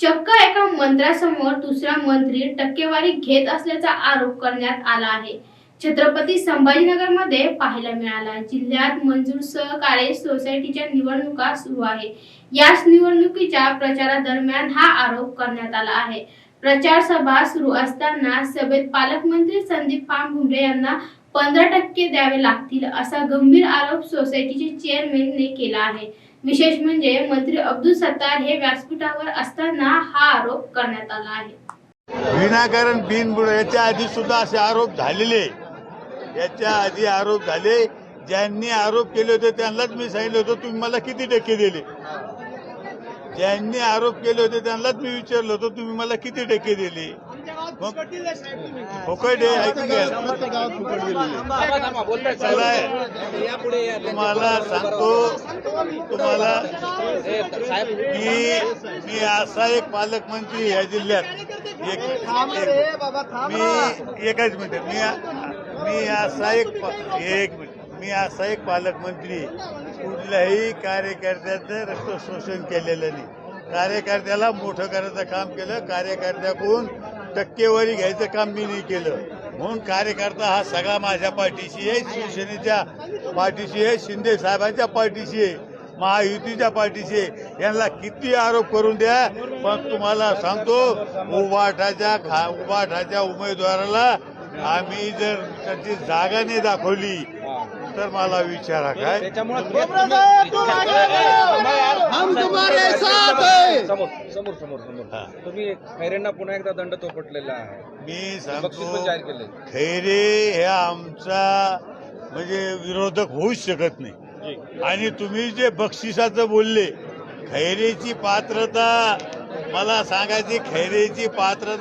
चक्क एका मंत्र्यासमोर दुसरा मंत्री टक्केवारी घेत असल्याचा आरोप करण्यात आला आहे. छत्रपती संभाजीनगरमध्ये पाहायला मिळाला. जिल्ह्यात मंजूर सहकार्य सोसायटीच्या निवडणुका सुरू आहे. याच निवडणुकीच्या प्रचारादरम्यान हा आरोप करण्यात आला आहे. प्रचार सभा सुरू असताना सभेत पालकमंत्री संदीप पानभुमरे यांना पंधरा टक्के द्यावे लागतील असा गंभीर आरोप सोसायटीचे चेअरमॅनने केला आहे. विशेष म्हणजे मंत्री अब्दुल सत्तार हे व्यासपीठावर असताना हा आरोप करण्यात आला आहे. विनाकारण बिनबुड याच्या आधी सुद्धा असे आरोप झालेले. याच्या आधी आरोप झाले. ज्यांनी आरोप केले होते त्यांनाच मी सांगितलं होतं तुम्ही मला किती टक्के दिले? ज्यांनी आरोप केले होते त्यांनाच मी विचारलं होतं तुम्ही मला किती टक्के दिले? मग फुकट आहे ऐकून घ्या. चला तुम्हाला सांगतो तुम्हाला मी मी असा एक पालकमंत्री या जिल्ह्यात. मी एकच मिनिट मी मी असा एक एक मिनिट. मी असा एक पालकमंत्री कुठल्याही कार्यकर्त्याचं रक्त शोषण केलेलं नाही. कार्यकर्त्याला मोठं करायचं काम केलं कार्यकर्त्याकडून टक्केवारी घ्यायचं काम मी नाही केलं. म्हणून कार्यकर्ता हा सगळा माझ्या पाठीशी आहे शिवसेनेच्या पाठीशी आहे शिंदे साहेबांच्या पाठीशी आहे महायुतीच्या पाठीशी आहे. यांना किती आरोप करून द्या पण तुम्हाला सांगतो उभाठाच्या खा उबाठाच्या उमेदवाराला आम्ही जर त्याची जागा नाही दाखवली तर मला विचारा काय? हम तुम्हारे साथ हैं समोर समोर समोर समोर. तुम्ही खैरेंना पुन्हा एकदा दंड तोपटलेला आहे. मी सांगतो जाहीर केले खैरे हे आमचा म्हणजे विरोधक होऊच शकत नाही. आणि तुम्ही जे बक्षिसाचं बोलले खैरेची पात्रता मला सांगायची खैरेची पात्रता